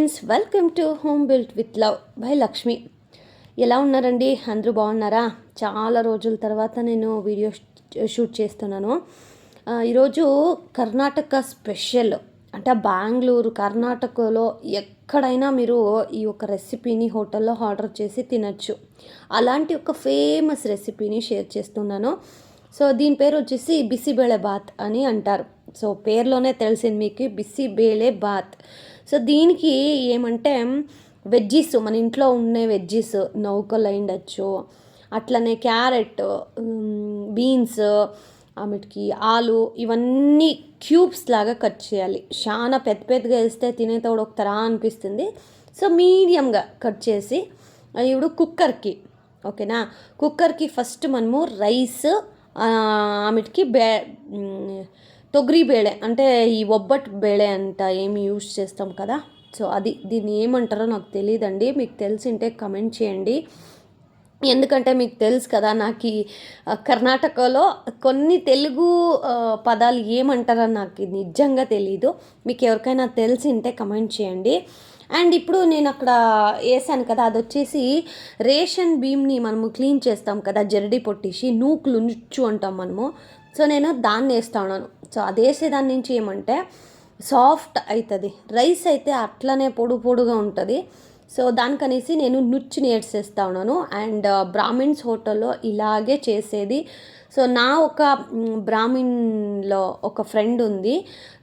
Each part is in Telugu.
Friends welcome to home built with love by Lakshmi. ఎలా ఉన్నారండి? అందరూ బాగున్నారా? చాలా రోజుల తర్వాత నేను వీడియో షూట్ చేస్తున్నాను. ఈరోజు కర్ణాటక స్పెషల్ అంటే బెంగళూరు కర్ణాటకలో ఎక్కడైనా మీరు ఈ యొక్క రెసిపీని హోటల్లో ఆర్డర్ చేసి తినచ్చు. అలాంటి ఒక ఫేమస్ రెసిపీని షేర్ చేస్తున్నాను. సో దీని పేరు వచ్చేసి బిసిబేళే బాత్ అని అంటారు. సో పేర్లోనే తెలిసింది మీకు బిసిబేళే బాత్. సో దీనికి ఏమంటే వెజ్జీస్ మన ఇంట్లో ఉండే వెజ్జీస్ నౌకలు అయిండొచ్చు అట్లనే క్యారెట్ బీన్స్ ఆమెటికి ఆలు ఇవన్నీ క్యూబ్స్ లాగా కట్ చేయాలి. చాలా పెద్ద పెద్దగా వేస్తే తినేటప్పుడు ఒక తరా అనిపిస్తుంది. సో మీడియంగా కట్ చేసి ఇప్పుడు కుక్కర్కి ఓకేనా? కుక్కర్కి ఫస్ట్ మనము రైస్ ఆమెటికి బే మ్, తొగరి అంటే ఈ ఒబ్బట్ బేళే అంట ఏమి యూజ్ చేస్తాం కదా? సో అది దీన్ని ఏమంటారో నాకు తెలియదండి మీకు తెలిసింటే కమెంట్ చేయండి. ఎందుకంటే మీకు తెలుసు కదా నాకు ఈ కర్ణాటకలో కొన్ని తెలుగు పదాలు ఏమంటారో నాకు నిజంగా తెలీదు. మీకు ఎవరికైనా తెలిసింటే కమెంట్ చేయండి. అండ్ ఇప్పుడు నేను అక్కడ వేసాను కదా అది వచ్చేసి రేషన్ బీమ్ని మనము క్లీన్ చేస్తాం కదా జరడి పొట్టేసి నూకులు నుచ్చు అంటాం మనము. సో నేను దాన్ని వేస్తా ఉన్నాను సో అది వేసేదాని నుంచి ఏమంటే సాఫ్ట్ అవుతుంది రైస్ అయితే అట్లనే పొడు పొడుగా ఉంటుంది సో దానికనేసి నేను నుచ్చుని ఏడ్చేస్తా ఉన్నాను అండ్ బ్రాహ్మిన్స్ హోటల్లో ఇలాగే చేసేది సో నా ఒక మ్, బ్రాహ్మిన్లో ఒక ఫ్రెండ్ ఉంది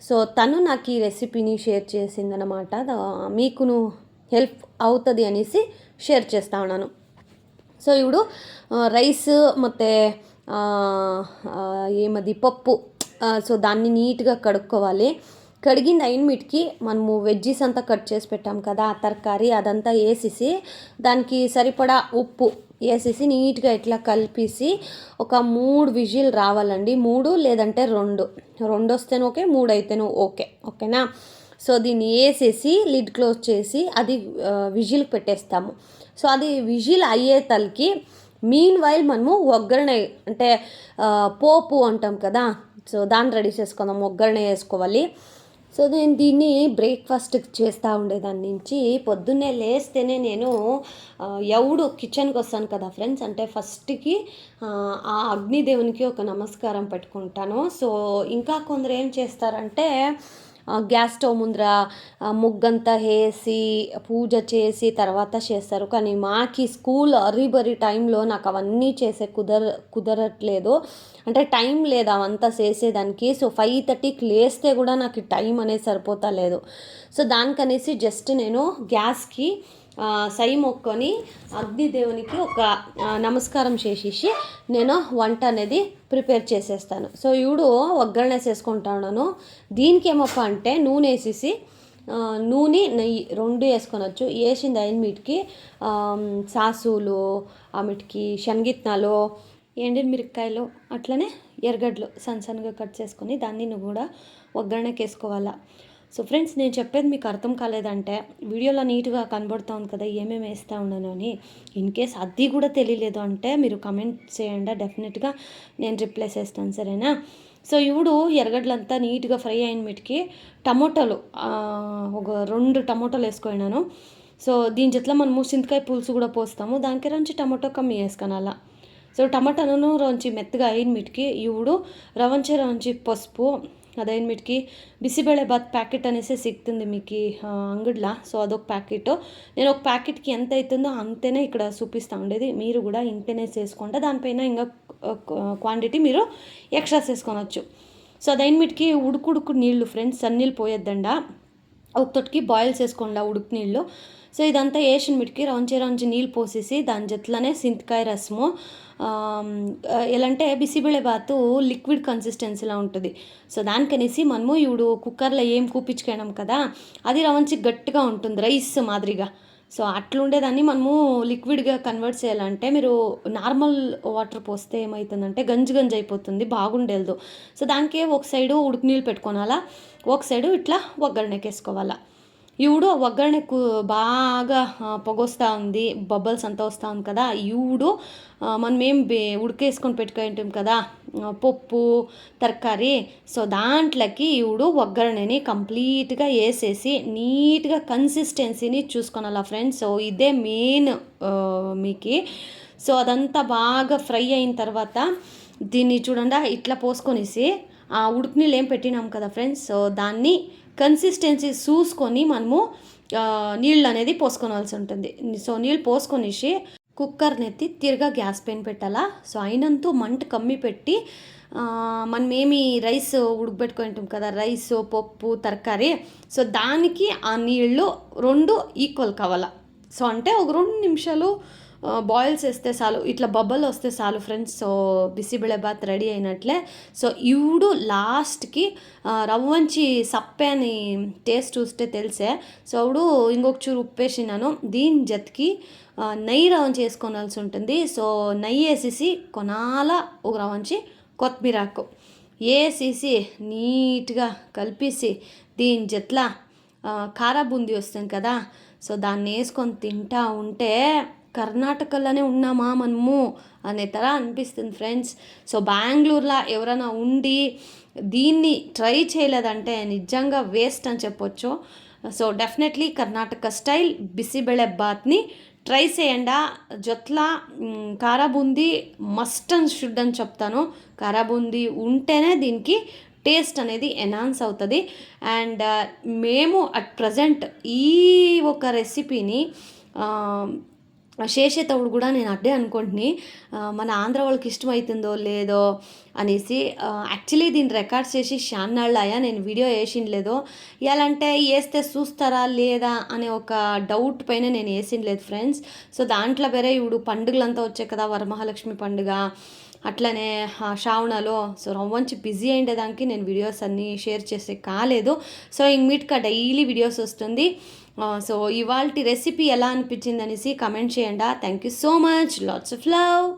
సో తను నాకు ఈ రెసిపీని షేర్ చేసిందనమాట దా- మీకును హెల్ప్ అవుతుంది అనేసి షేర్ చేస్తా ఉన్నాను సో ఇప్పుడు ఆ, రైస్ ಮತ್ತು ఏమది? పప్పు. సో దాన్ని నీట్గా కడుక్కోవాలి. కడిగిన అయినమిటికి మనము వెజ్జీస్ అంతా కట్ చేసి పెట్టాం కదా ఆ తరకారీ అదంతా వేసేసి దానికి సరిపడా ఉప్పు వేసేసి నీట్గా ఇట్లా కలిపేసి ఒక మూడు విజిల్ రావాలండి. మూడు లేదంటే రెండు. రెండు వస్తేనే ఓకే మూడు అయితేనే ఓకే. ఓకేనా? సో దీన్ని వేసేసి లిడ్ క్లోజ్ చేసి అది విజిల్ పెట్టేస్తాము. సో అది విజిల్ అయ్యే తలకి మీన్ వైల్ మనము ఒగ్గరణ అంటే పోపు అంటాం కదా సో దాన్ని రెడీ చేసుకుందాం ఒగ్గరణ వేసుకోవాలి. సో నేను దీన్ని బ్రేక్ఫాస్ట్ చేస్తూ ఉండేదాని నుంచి పొద్దున్నే లేస్తేనే నేను ఎవడు కిచెన్కి వస్తాను కదా ఫ్రెండ్స్ అంటే ఫస్ట్కి ఆ, అగ్నిదేవునికి ఒక నమస్కారం పెట్టుకుంటాను. సో ఇంకా కొందరు ఏం చేస్తారంటే గ్యాస్ స్టవ్ ముందర ముగ్గంతా వేసి పూజ చేసి తర్వాత చేస్తారు. కానీ మాకి స్కూల్ అరిబరి టైంలో నాకు అవన్నీ చేసే కుదర కుదరట్లేదు. అంటే టైం లేదు అవంతా చేసేదానికి. సో ఫైవ్ థర్టీకి లేస్తే కూడా నాకు టైం అనేది సరిపోతా లేదు. సో దానికనేసి జస్ట్ నేను గ్యాస్కి సై మొక్కొని అగ్నిదేవునికి ఒక నమస్కారం చేసేసి నేను వంట అనేది ప్రిపేర్ చేసేస్తాను. సో ఇవిడు ఒగ్గరణ వేసేసుకుంటాను ఉన్నాను. దీనికి ఏమప్ప అంటే నూనె వేసేసి నూనె నెయ్యి రెండు వేసుకొనొచ్చు. వేసింది అయిన మీటికి సాసులు ఆమెటికి శనగిత్నాలు ఎండిన మిరపకాయలు అట్లనే ఎర్రగడ్డలు సన్న సన్నగా కట్ చేసుకొని దాన్ని కూడా ఒగ్గరణకి వేసుకోవాలా సో ఫ్రెండ్స్ నేను చెప్పేది మీకు అర్థం కాలేదంటే వీడియోలో నీట్గా కనబడుతుంది కదా ఏమేమి వేస్తూ ఉన్నాను అని. ఇన్ కేస్ అది కూడా తెలియలేదు అంటే మీరు కమెంట్ చేయండి. డెఫినెట్గా నేను రిప్లై చేస్తాను సరేనా? సో ఇవుడు ఎర్రగడ్డలంతా నీట్గా ఫ్రై అయిన మీటికి టమోటాలు ఒక రెండు టమోటాలు వేసుకున్నాను. సో దీని జట్ల మనము చింతకాయ పులుసు కూడా పోస్తాము. దానికి రంచి టమోటో కమ్మి వేసుకొనాల సో టమాటాను రంచి మెత్తగా అయిన మీటికి ఇవుడు రవంచి రవంచి పసుపు అదైన మీటికి బిసిబేళే ప్యాకెట్ అనేసి సిక్తుంది మీకు అంగడిలో. సో అదొక ప్యాకెట్. నేను ఒక ప్యాకెట్కి ఎంత అవుతుందో అంతేనే ఇక్కడ చూపిస్తూ ఉండేది. మీరు కూడా ఇంతనే చేసుకోండి. దానిపైన ఇంకా క్వాంటిటీ మీరు ఎక్స్ట్రా చేసుకోనొచ్చు. సో అదైన మీటికి ఉడుకుడుకు నీళ్ళు ఫ్రెండ్స్ సన్నీళ్ళు పోయొద్దండ. ఒక తొట్టికి బాయిల్ చేసుకోండి ఆ ఉడుకు నీళ్ళు. సో ఇదంతా వేసిన మిటికి రౌంచి రౌంచి నీళ్ళు పోసేసి దాని జట్లనే సింతకాయ రసము. ఎలా అంటే బిసిబిళ్ళబాతు లిక్విడ్ కన్సిస్టెన్సీలా ఉంటుంది. సో దానికనేసి మనము ఇప్పుడు కుక్కర్లో ఏం కూపించుకోవడం కదా అది రవంచి గట్టిగా ఉంటుంది రైస్ మాదిరిగా. సో అట్లుండేదాన్ని మనము లిక్విడ్గా కన్వర్ట్ చేయాలంటే మీరు నార్మల్ వాటర్ పోస్తే ఏమవుతుందంటే గంజి గంజి అయిపోతుంది బాగుండేది సో దానికే ఒక సైడు ఉడుకు నీళ్ళు పెట్టుకోనాలా ఒక సైడు ఇట్లా ఒగ్గరణకి ఇవిడు ఒగ్గరణకు బాగా పొగొస్తూ ఉంది. బబల్స్ అంతా వస్తూ ఉంది కదా. ఇవుడు మనం ఏం బే ఉడికేసుకొని పెట్టుకుంటాం కదా. పప్పు తరకారీ. సో దాంట్లోకి ఇవుడు ఒగ్గరణని కంప్లీట్గా వేసేసి నీట్గా కన్సిస్టెన్సీని చూసుకోనాలా ఫ్రెండ్స్. సో ఇదే మెయిన్ మీకు. సో అదంతా బాగా ఫ్రై అయిన తర్వాత దీన్ని చూడండి ఇట్లా పోసుకొనేసి ఆ ఉడుకు నీళ్ళు ఏం పెట్టినాం కదా ఫ్రెండ్స్. సో దాన్ని కన్సిస్టెన్సీ చూసుకొని మనము నీళ్ళు అనేది పోసుకోవాల్సి ఉంటుంది. సో నీళ్ళు పోసుకొనేసి కుక్కర్ని ఎత్తి తిరగా గ్యాస్ పైన పెట్టాలా? సో అయినంత మంట కమ్మి పెట్టి మనం ఏమి రైస్ ఉడకబెట్టుకుంటాం కదా రైస్ పప్పు తరకారీ. సో దానికి ఆ నీళ్ళు రెండు ఈక్వల్ కావాలా? సో అంటే ఒక రెండు నిమిషాలు బాయిల్స్ వేస్తే చాలు ఇట్లా బబ్బల్ వస్తే చాలు ఫ్రెండ్స్ సో బిసిబిళబాత్ రెడీ అయినట్లే. సో ఇవుడు లాస్ట్కి రవ్వంచి సప్పే అని టేస్ట్ చూస్తే తెలిసే. సో అప్పుడు ఇంకొక చూరు ఉప్పేసినాను. దీని జతికి నెయ్యి రవం చేసుకోవాల్సి ఉంటుంది. సో నెయ్యి వేసేసి కొనాల ఒక రవంచి కొత్తిమీరాకు. వేసేసి నీట్గా కలిపేసి దీని జట్ల కారా బూందీ వస్తుంది కదా. సో దాన్ని వేసుకొని తింటా ఉంటే కర్ణాటకలోనే ఉన్నామా మనము అనే తర అనిపిస్తుంది ఫ్రెండ్స్. సో బెంగళూరులో ఎవరైనా ఉండి దీన్ని ట్రై చేయలేదంటే నిజంగా వేస్ట్ అని చెప్పొచ్చు. So definitely Karnataka style bisi bele బాత్ని try చేయండి. జొత్ల కారాబూందీ మస్ట్ అండ్ షుడ్ అని చెప్తాను. కారాబూందీ ఉంటేనే దీనికి టేస్ట్ అనేది ఎనాన్స్ అవుతుంది. అండ్ మేము అట్ ప్రజెంట్ ఈ ఒక రెసిపీని చేసేటప్పుడు కూడా నేను అడ్డే అనుకుంటుని మన ఆంధ్ర వాళ్ళకి ఇష్టమవుతుందో లేదో అనేసి యాక్చువల్లీ దీన్ని రికార్డ్ చేసి షాన్నాళ్ళు అయ్యా నేను వీడియో వేసిండలేదు ఎలాంటే వేస్తే చూస్తారా లేదా అనే ఒక డౌట్ పైన నేను వేసిండలేదు ఫ్రెండ్స్ సో దాంట్లో వేరే ఇప్పుడు పండుగలంతా వచ్చాయి కదా వరమహాలక్ష్మి పండుగ అట్లనే శ్రావణలో సో రవ్వంచి బిజీ అయ్యేదానికి నేను వీడియోస్ అన్నీ షేర్ చేసే కాలేదు. సో ఇంక మీట్గా డైలీ వీడియోస్ వస్తుంది. సో ఇవాళ రెసిపీ ఎలా అనిపించింది అనేసి కమెంట్ చేయండి. Thank you so much. Lots of love